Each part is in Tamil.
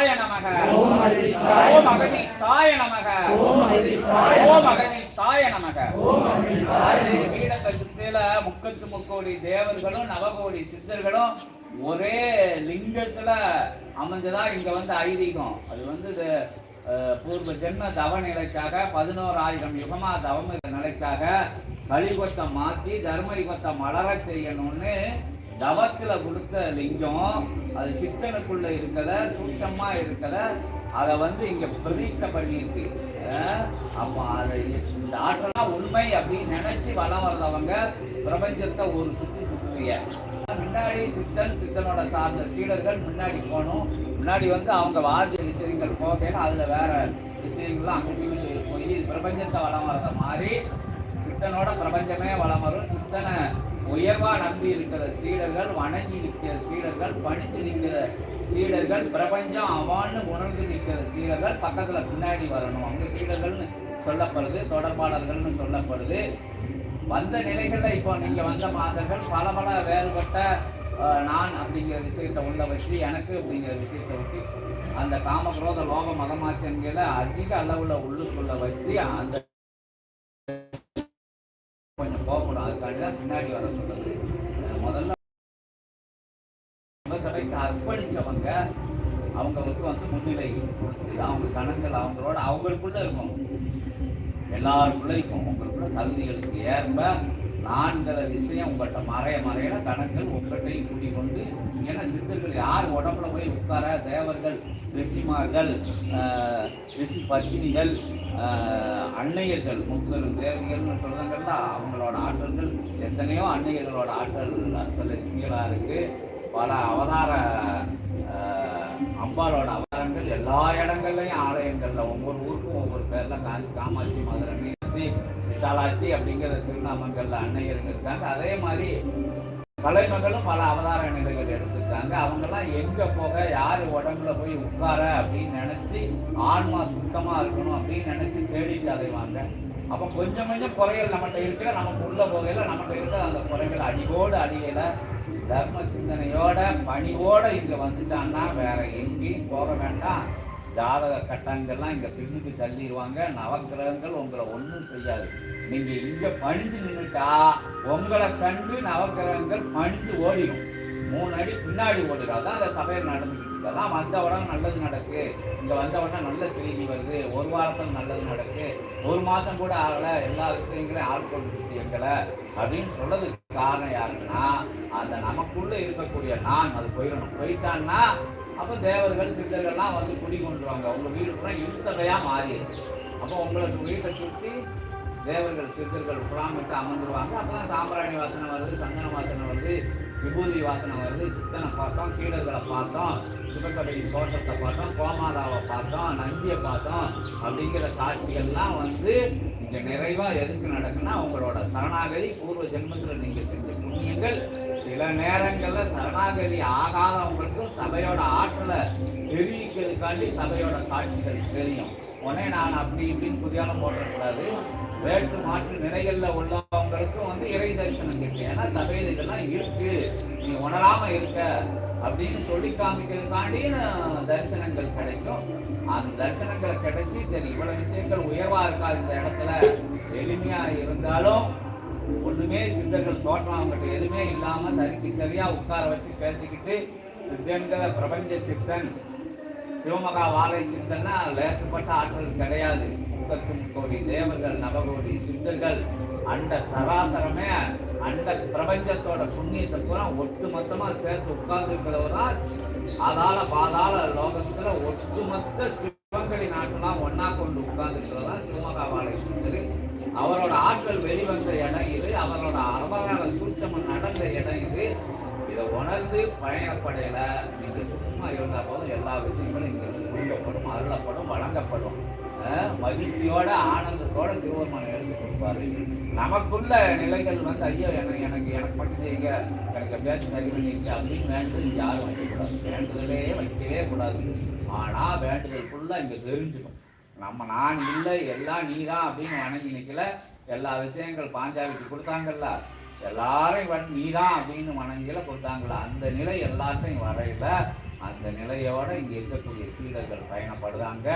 அகதீஷாய நமக. ஓம் அகதீஷாய ஓம் அகதீஷாய நமக. ஓம் அகதீஷாய ஓம் அகதீஷாய நமக. ஓம் அகதீஷாய பீடத்தை சுத்தில முக்கத்து முக்கோடி தேவர்களும் நவகோடி சித்தர்களும் ஒரே லிங்கத்துல அமைஞ்சதா இங்க வந்து ஐதீகம். அது வந்து பூர்வ ஜென்ம தவ நிலைக்காக பதினோராயிரம் யுகமா தவம் நிலைக்காக கலிகொத்தை மாத்தி தர்மயுகத்தை மலர செய்யணும்னு தவத்தில் கொடுத்த லிங்கம் அது சித்தனுக்குள்ள இருக்கல சூட்சமா இருக்கல அதை வந்து இங்க பிரதிஷ்டை பண்ணியிருக்கு. அப்போ அதை இந்த ஆற்றலாம் உண்மை அப்படின்னு நினைச்சு வளம் வர்றவங்க பிரபஞ்சத்தை ஒரு சுத்தி சுற்றுவீங்க முன்னாடி சித்தன் சித்தனோட சார்ந்த சீடர்கள் முன்னாடி போகணும். முன்னாடி வந்து அவங்க வாத்திய விஷயங்கள் போகணும் அதுல வேற விஷயங்கள்லாம் அங்கேயும் போய் பிரபஞ்சத்தை வளம் வர்ற மாதிரி சித்தனோட பிரபஞ்சமே வளம் வரும். சித்தனை உயர்வா நம்பி இருக்கிற சீடர்கள் வணங்கி நிற்கிற சீடர்கள் பணித்து நிற்கிற சீடர்கள் பிரபஞ்சம் அவான்னு உணர்ந்து நிற்கிற சீடர்கள் பக்கத்துல பின்னாடி வரணும். அவங்க சீடர்கள்னு சொல்லப்படுது தொடர்பாளர்கள்னு சொல்லப்படுது. வந்த நிலைகளில் இப்போ நீங்கள் வந்த மாதர்கள் பல பல வேறுபட்ட நான் அப்படிங்கிற விஷயத்தை உள்ள வச்சு எனக்கு அப்படிங்கிற விஷயத்தை வச்சு அந்த காமக்ரோத லோக மதமாச்சங்களை அதிக அளவில் உள்ளுக்குள்ளே வச்சு அந்த அதுக்காண்டி தான் பின்னாடி வர சொல்றது. முதல்ல சபைக்கு அர்ப்பணிச்சவங்க அவங்களுக்கு வந்து முன்னிலை கொடுத்து அவங்க கணங்கள் அவங்களோட அவங்களுக்குள்ள இருக்கும். எல்லாருக்குள்ள இருக்கும் அவங்களுக்குள்ள தகுதிகளுக்கு ஏற்ப நான்கிற விஷயம் உங்கள்கிட்ட மறைய மறைய கணங்கள் உங்கள்கிட்டையும் கூட்டிக் கொண்டு ஏன்னா சித்தர்கள் யார் உடம்புல போய் உட்கார தேவர்கள் ரிஷிமார்கள் ரிஷி பத்தினிகள் அன்னையர்கள் முப்பெரும் தேவர்கள்னு சொல்றாங்கல்ல அவங்களோட ஆற்றல்கள் எத்தனையோ அன்னையர்களோட ஆற்றல் அஷ்டலட்சுமிகளாக இருக்குது பல அவதார அம்பாலோட அவதாரங்கள் எல்லா இடங்கள்லையும் ஆலயங்களில் ஒவ்வொரு ஊருக்கும் ஒவ்வொரு பேரில் காஞ்சி காமாட்சி மதுரை மீனாட்சி விசாலாட்சி அப்படிங்கிற திருநாமங்கள்ல அன்னையர்கள் இருக்காங்க அதே மாதிரி கலைமகளும் பல அவதார நிலைகள் எடுத்திருக்காங்க. அவங்கெல்லாம் எங்கே போக யார் உடம்புல போய் உட்கார அப்படின்னு நினச்சி ஆன்மா சுத்தமாக இருக்கணும் அப்படின்னு நினச்சி தேடிட்டு அலைவாங்க அப்போ கொஞ்சம் கொஞ்சம் குறைகள் நம்மகிட்ட இருக்க. நமக்கு உள்ள போகையில் நம்மகிட்ட இருக்கிற அந்த குறைகள் அடிவோடு அடியில. தர்ம சிந்தனையோட பணிவோடு இங்கே வந்துட்டான்னா வேற எங்கேயும் போக வேண்டாம். ஜாதக கட்டங்கள்லாம் இங்கே பின்னுக்கு தள்ளிடுவாங்க நவக்கிரகங்கள் உங்களை ஒன்றும் செய்யாது. நீங்கள் இங்கே பணிஞ்சு நின்றுட்டா உங்களை கண்டு நவக்கிரகங்கள் பணிஞ்சு ஓடிடும் மூணு அடி பின்னாடி ஓடிடும் அதான் அந்த சபையில் நடந்துக்கிட்டு இதெல்லாம் வந்த உடனே நல்லது நடக்கு. இங்கே வந்த உடனே நல்ல செய்தி வருது. ஒரு வாரத்தில் நல்லது நடக்கு. ஒரு மாதம் கூட ஆகலை. எல்லா விஷயங்களையும் ஆட்கொண்டு எங்களை அப்படின்னு சொல்றதுக்கு காரணம் யாருன்னா அந்த நமக்குள்ளே இருக்கக்கூடிய நான் அது போயிடணும். போயிட்டான்னா அப்போ தேவர்கள் சித்தர்கள்லாம் வந்து குடி கொண்டுருவாங்க. அவங்க வீடு பூரா இன்சபையா மாறிடும் அப்போ உங்களுக்கு வீட்டை சுற்றி தேவர்கள் சித்தர்கள் புறாமிட்டு அமர்ந்துருவாங்க. அப்போ தான் சாம்பிராணி வாசனை வருது சந்தன வாசனை வருது. விபூதி வாசனை வருது சித்தனை பார்த்தோம் சீடர்களை பார்த்தோம் சிவசபையின் தோட்டத்தை பார்த்தோம் கோமாதாவை பார்த்தோம் நந்தியை பார்த்தோம் அப்படிங்கிற காட்சிகள்லாம் வந்து இங்கே நிறைவாக எதுக்கு நடக்குன்னா உங்களோட சரணாகதி பூர்வ ஜென்மத்தில் நீங்கள் செஞ்ச புண்ணியங்கள் சில நேரங்களில் சரணாகதி ஆகாதவங்களுக்கும் சபையோட ஆற்றலை தெரிவிக்கிறதுக்காண்டி சபையோட காட்சிகள் தெரியும். உடனே நான் அப்படி இப்படின்னு புதியாலம் போட்டக்கூடாது வேற்று மாற்று நிலைகளில் உள்ளவங்களுக்கும் வந்து இறை தரிசனம் கிடைக்கும் ஏன்னா சபையில் இதெல்லாம் இருக்கு. நீ உணராம இருக்க அப்படின்னு சொல்லி காமிக்கிறதுக்காண்டி தரிசனங்கள் கிடைக்கும். அந்த தரிசனங்கள் கிடைச்சி சரி இவ்வளவு விஷயங்கள் உயர்வா இருக்கா இந்த இடத்துல? எளிமையா இருந்தாலும் ஒண்ணுமே சித்தர்கள் தோற்றம் அவங்ககிட்ட எதுவுமே இல்லாம சரிக்கு சரியா உட்கார வச்சு பேசிக்கிட்டு சித்தன்கிற பிரபஞ்ச சித்தன் சிவமகா வாழை சித்தன்னா லேசப்பட்ட ஆற்றல் கிடையாது. முப்பத்தி கோடி தேவர்கள் நவகோடி சித்தர்கள் அண்ட சராசரமே அண்ட பிரபஞ்சத்தோட புண்ணியத்தை பூரா ஒட்டு மொத்தமாக சேர்த்து உட்கார்ந்துருக்கிறவரா அதால பாதாள லோகத்துல ஒட்டுமொத்த சிவங்கடி நாட்டெல்லாம் ஒன்னா கொண்டு உட்கார்ந்துருக்கிறதா சிவமகா வாழை சித்தர் அவரோட ஆற்றல் வெளிவந்த இடம் இது அவரோட அறவகால சூட்சமம் நடந்த இடம் இது. இதை உணர்ந்து பயணப்படையில நீங்க சும்மா இருந்தால் போதும். எல்லா விஷயங்களும் இங்கிருந்து முடிக்கப்படும். அருளப்படும் வழங்கப்படும். மகிழ்ச்சியோட ஆனந்தத்தோட சிவபெருமான் எழுதி கொடுப்பாரு. நமக்குள்ள நிலைகள் வந்து ஐயோ எனக்கு எனக்கு எனக்கு மட்டும் செய்யுங்க எனக்கு பேச சரி அப்படின்னு வேண்டுதல் யாரும் வைக்கக்கூடாது. வேண்டுதலே வைக்கவே கூடாது. ஆனால் வேண்டுதல் ஃபுல்லாக இங்கே தெரிஞ்சுக்கும் நம்ம நான் இல்லை எல்லாம் நீ தான் அப்படின்னு வணங்கி நிக்கல. எல்லா விஷயங்கள் பாஞ்சாவிக்கு கொடுத்தாங்கல்ல. எல்லாரும் நீ தான் அப்படின்னு வணங்கில கொடுத்தாங்களா அந்த நிலை எல்லாத்தையும் வரையில. அந்த நிலையோடு இங்கே இருக்கக்கூடிய சீடர்கள் பயணப்படுறாங்க.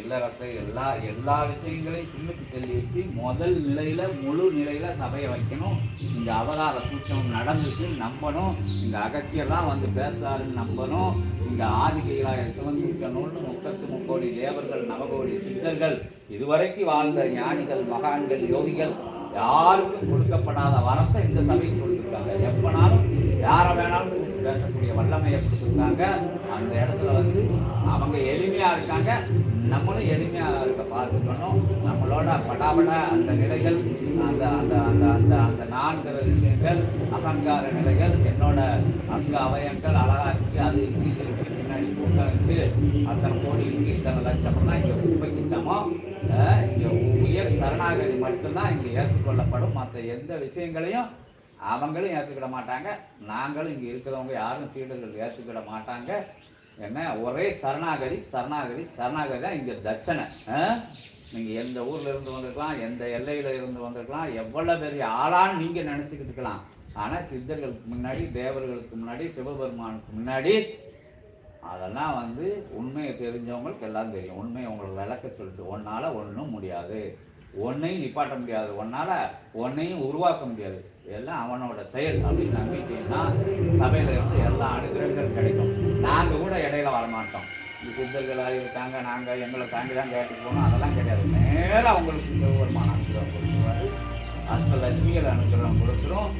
இல்லறத்தை எல்லா எல்லா விஷயங்களையும் பின்னுக்கு தள்ளி வச்சு முதல் நிலையில் முழு நிலையில் சபையை வைக்கணும். இந்த அவதார சூட்சம் நடந்துட்டு நம்பணும். இந்த அகத்தியெல்லாம் வந்து பேசுறாருன்னு நம்பணும். இந்த ஆதிகைகளாய சிவந்திருக்க நூல் முப்பத்து முக்கோடி தேவர்கள் நவகோடி சித்தர்கள் இதுவரைக்கும் வாழ்ந்த ஞானிகள் மகான்கள் யோகிகள் யாருக்கும் கொடுக்கப்படாத வரத்தை இந்த சபைக்கு கொடுத்துருக்காங்க. எப்பனாலும் யாரை வேணாலும் பேசக்கூடிய வல்லமையை கொடுத்துருக்காங்க. அந்த இடத்துல வந்து அவங்க எளிமையாக இருக்காங்க. நம்மளும் எளிமையாக இருக்க பார்த்துக்கணும் நம்மளோட படாபட அந்த நிலைகள் அந்த அந்த அந்த அந்த அந்த நான்கிற விஷயங்கள் அகங்கார நிலைகள் என்னோட அங்க அவயங்கள் அழகாக இருக்குது அது இருக்கு. இது இருக்கு அத்தனை கோடி இத்தனை லட்சம்லாம் இங்கே குப்பைக்கு சமம். இங்கே இங்க உயர் சரணாகதி மட்டும்தான் இங்கே ஏற்றுக்கொள்ளப்படும். மற்ற எந்த விஷயங்களையும் அவங்களும் ஏற்றுக்கிட மாட்டாங்க. நாங்களும் இங்கே இருக்கிறவங்க யாரும் சீடர்கள் ஏற்றுக்கிட மாட்டாங்க. என்ன? ஒரே சரணாகதி சரணாகதி சரணாகதி தான் இங்கே தட்சணை. நீங்கள் எந்த ஊரில் இருந்து வந்திருக்கலாம் எந்த எல்லையில் இருந்து வந்திருக்கலாம் எவ்வளோ பெரிய ஆளான்னு நீங்கள் நினச்சிக்கிட்டு இருக்கலாம். ஆனால் சித்தர்களுக்கு முன்னாடி தேவர்களுக்கு முன்னாடி சிவபெருமானுக்கு முன்னாடி அதெல்லாம் வந்து உண்மையை தெரிஞ்சவங்களுக்கு எல்லாம் தெரியும். உண்மையை உங்களுக்கு விளக்க சொல்லிட்டு ஒன்றால் ஒன்றும் முடியாது. ஒன்றையும் நிப்பாட்ட முடியாது. ஒன்றால் ஒன்றையும் உருவாக்க முடியாது. எல்லாம் அவனோட செயல் அப்படின்னு நம்பிட்டீங்கன்னா சபையில் இருந்து எல்லா அனுகிரகங்களும் கிடைக்கும். நாங்கள் கூட இடையில வரமாட்டோம். சித்தர்களாக இருக்காங்க நாங்கள் எங்களை தாண்டி தான் கேட்டு போனோம் அதெல்லாம் கிடையாது. நேராக அவங்களுக்கு சிவபெருமான அனுகிரகம் கொடுத்துருவாரு. அஸ்தலட்சுமிகள் அனுகிரகம் கொடுத்துரும்.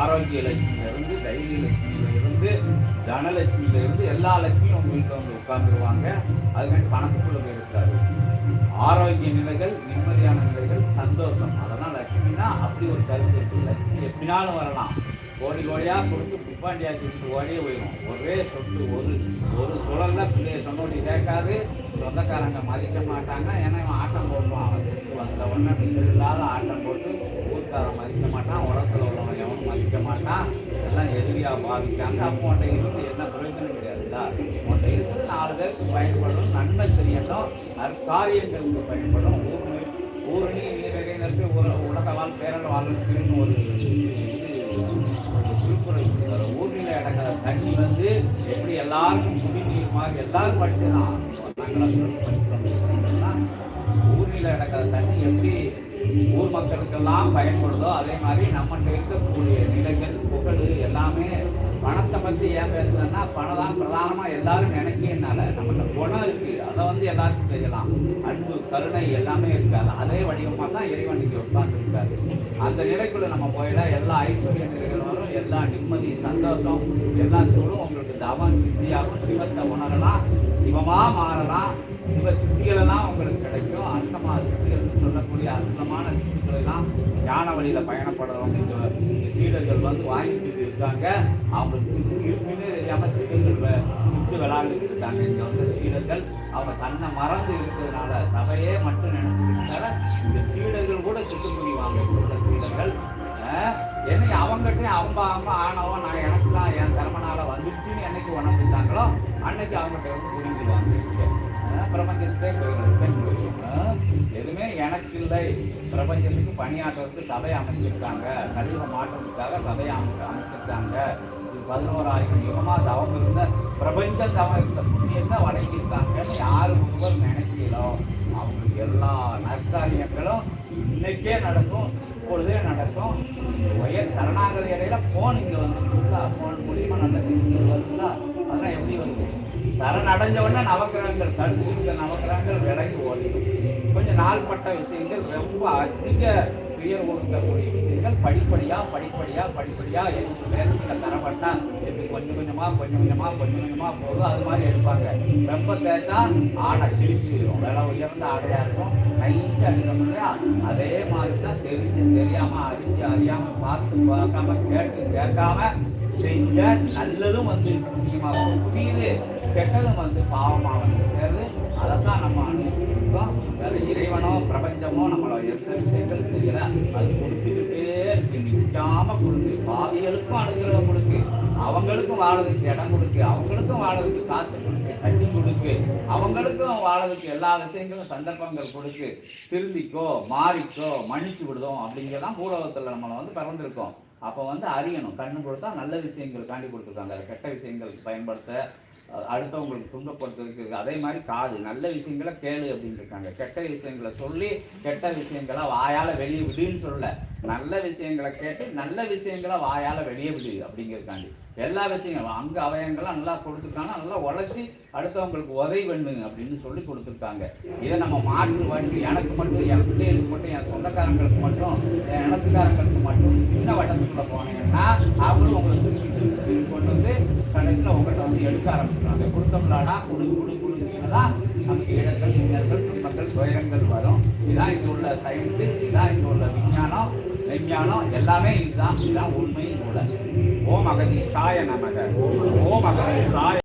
ஆரோக்கிய லட்சுமியிலிருந்து தைரிய லட்சுமியில இருந்து எல்லா லட்சுமியும் உங்க வீட்டில் வந்து உட்கார்ந்துருவாங்க. அதுமாதிரி பணத்துக்குள்ள போயிருக்காரு ஆரோக்கிய நிலைகள் நிம்மதியான நிலைகள் சந்தோஷம். அதெல்லாம் லட்சுமினா அப்படி ஒரு கருத்து இருக்குது லட்சுமி எப்படினாலும் வரலாம். கோடி கோடியா கொடுத்து புப்பாண்டியாக்கி விட்டு ஓடியே போயிடும் ஒரே சொத்து ஒரு ஒரு சுழலில் பிள்ளைய சொன்னோடி கேட்காது. சொந்தக்காரங்க மதிக்க மாட்டாங்க. ஏன்னா இவன் ஆட்டம் போடுவான் அவன் திருப்பி வந்த உடனே நீங்கள் இல்லாத ஆட்டம் போட்டு ஊர்க்காரன் மதிக்க மாட்டான். உலகத்தில் உள்ளவன் எவனும் மதிக்க மாட்டான். எல்லாம் எதிரியாக பாவிக்காங்க. அப்போ உன்ட்ட இருந்து என்ன பிரயோஜனம் கிடையாதுல்ல உன்ட்ட இருந்து நாலு பேருக்கு பயன்படும். நன்மை செய்யணும் நற்காரியங்களுக்கு பயன்படும். ஊர் ஊரணி நீரறிஞருக்கு ஒரு உலக வாழ் பேரல் வாழ்க்கைன்னு ஒரு ஒரு திருக்குறள் கொடுத்தாரு. ஊர்நில இடங்கிற தண்ணி வந்து எப்படி எல்லாருக்கும் குடிநீர் மாதிரி எல்லாரும் படிச்சுதான் ஊரில் இடங்கிற தண்ணி எப்படி ஊர் மக்களுக்கெல்லாம் பயன்படுதோ அதே மாதிரி நம்மகிட்ட இருக்கக்கூடிய நிலைகள் புகழ் எல்லாமே பணத்தை பற்றி ஏன் பேசுறேன்னா பணம் தான் பிரதானமாக எல்லாரும் நினைக்கிறனால நம்மகிட்ட குணம் இருக்குது அதை வந்து எல்லாருக்கும் செய்யலாம். அன்பு கருணை எல்லாமே இருக்காது. அதே வடிவமாக தான் இறைவன் உட்காந்துருக்காரு அந்த நிலைக்குள்ளே நம்ம போயிட எல்லா ஐஸ்வர்ய நிலைகள் வரும் எல்லா நிம்மதி சந்தோஷம் எல்லாம் சொல்லும் உங்களுக்கு தவம் சித்தியாகும் சிவத்தை உணரலாம். சிவமாக மாறலாம். சிவ சித்திகளெல்லாம் உங்களுக்கு கிடைக்கும். அஷ்டமா சித்தி சொல்லக்கூடிய அற்புதமான சித்திகளை ஞான வழியில் பயணப்படுறவங்க இந்த இந்த சீடர்கள் வந்து வாங்கிட்டு இருக்காங்க. அவங்க சித்து இருப்பின்னு தெரியாம சீடர்கள் சித்து விளாண்டுட்டு இருக்காங்க. இங்கே வந்து சீடர்கள் அவங்க தன்னை மறந்து இருக்கிறதுனால சபையே மட்டும் நினைச்சிருக்காங்க இந்த சீடர்கள் கூட சித்து புரிவாங்க இப்ப உள்ள சீடர்கள். என்னைக்கு அவங்ககிட்ட அவங்க அவங்க ஆனவன் நான் எனக்கு தான் என் திறமனால வந்துருச்சுன்னு என்னைக்கு உணர்ந்துட்டாங்களோ அன்னைக்கு அவங்ககிட்ட வந்து புரிஞ்சுடுவாங்க ஆஹ், பிரபஞ்சத்தை போயிடும் எதுவுமே எனக்கு இல்லை. பிரபஞ்சத்துக்கு பணியாற்றுறதுக்கு சபை அமைச்சிருக்காங்க. கழிவு மாற்றத்துக்காக சபை அமைச்சு அமைச்சிருக்காங்க. இது பதினோராயிரம் யுகமாக தவம் இருந்த பிரபஞ்சம் தவம். இருந்த புண்ணியத்தை வழங்கியிருக்காங்கன்னு யார் ஒருவர் நினைக்கிறீங்களோ அவங்களுக்கு எல்லா நற்காரியங்களும் இன்னைக்கே நடக்கும் இப்பொழுதே நடக்கும். உயர் சரணாகதி இடையில போன் இங்க வந்துருக்குங்களா ஃபோன் மூலியமாக நல்ல செய்திகள் வருதுங்களா அதெல்லாம் எப்படி வருது? சரணடைஞ்ச உடனே நவக்கிரகங்கள் தடுத்து இருக்க நவக்கிரகங்கள் விலகி ஓடிடும். நாள்பட்ட விஷயங்கள் ரொம்ப அதிக துயர் கொடுக்கக்கூடிய விஷயங்கள். படிப்படியாக படிப்படியாக படிப்படியாக எதுக்கு வேதத்துல தரப்பட்டா எப்படி கொஞ்சம் கொஞ்சமாக கொஞ்சம் கொஞ்சமாக கொஞ்சம் கொஞ்சமாக போதும் அது மாதிரி எடுப்பாங்க. ரொம்ப தேய்ச்சா ஆடை கிழிச்சிடும் விலை உயர்ந்த ஆடையாக இருக்கும். நைஸா அடிக்கணும் அதே மாதிரி தான் தெரிஞ்சு தெரியாமல் அறிஞ்சு அறியாமல் பார்த்து பார்க்காம கேட்டு கேட்காம செஞ்ச நல்லதும் வந்து புண்ணியமா புரியுது? கெட்டதும் வந்து பாவமாக வந்து அதை அதைத்தான் நம்ம அனுபவிச்சிருக்கோம் வேறு இறைவனோ பிரபஞ்சமோ நம்மளை எந்த விஷயங்கள் செய்யல. அது கொடுத்துக்கிட்டே இருக்கு. நிற்காம கொடுக்கு. பாவிகளுக்கும் அனுகிரகம் கொடுக்கு. அவங்களுக்கும் வாழறதுக்கு இடம் கொடுக்கு. அவங்களுக்கும் வாழறதுக்கு காற்று கொடுக்கு. தண்ணி கொடுக்கு. அவங்களுக்கும் வாழறதுக்கு எல்லா விஷயங்களும் சந்தர்ப்பங்கள் கொடுக்கு. திருந்திக்கோ மாறிக்கோ மன்னிச்சு விடுதோம் அப்படிங்கிறதான் பூலோகத்தில் நம்மளை வந்து பிறந்திருக்கோம். அப்போ வந்து அறியணும். கண்ணு கொடுத்தா நல்ல விஷயங்கள் காண்டி கொடுத்துருக்காங்க. கெட்ட விஷயங்களுக்கு பயன்படுத்த அடுத்தவங்களுக்கு துன்பப்படுத்துறதுக்கு அதே மாதிரி காது நல்ல விஷயங்களை கேளு அப்படின்னு இருக்காங்க. கெட்ட விஷயங்களை சொல்லி கெட்ட விஷயங்களை வாயால் வெளியே விடுன்னு சொல்ல நல்ல விஷயங்களை கேட்டு நல்ல விஷயங்களை வாயால் வெளியே விடு அப்படிங்கிறக்காண்டி எல்லா விஷயங்களும் அங்கே அவயங்கள்லாம் நல்லா கொடுத்துருக்காங்க. நல்லா உழைச்சி அடுத்தவங்களுக்கு உதவி பண்ணுங்க அப்படின்னு சொல்லி கொடுத்துருக்காங்க. இதை நம்ம மாற்று வண்டி எனக்கு மட்டும் என் பிள்ளைகளுக்கு மட்டும் என் சொந்தக்காரங்களுக்கு மட்டும் என் இனத்துக்காரங்களுக்கு மட்டும் சின்ன வட்டத்துக்குள்ளே போனீங்கன்னா அவங்களும் உங்களை உங்கள்கிட்ட வந்து எடுக்க ஆரம்பிச்சுறாங்க கொடுத்தோம்லாடா குடு குடு குடுங்கன்னா நமக்கு இடங்கள் இன்னல்கள் துன்பங்கள் துயரங்கள் வரும். இதான் இங்கே உள்ள சயின்ஸு இதான் இங்கே உள்ள விஞ்ஞானம் விஞ்ஞானம் எல்லாமே இதுதான் இதுதான் உண்மையும் கூட ஓம் அகதி சாய நமக. ஓம் அகதி சாய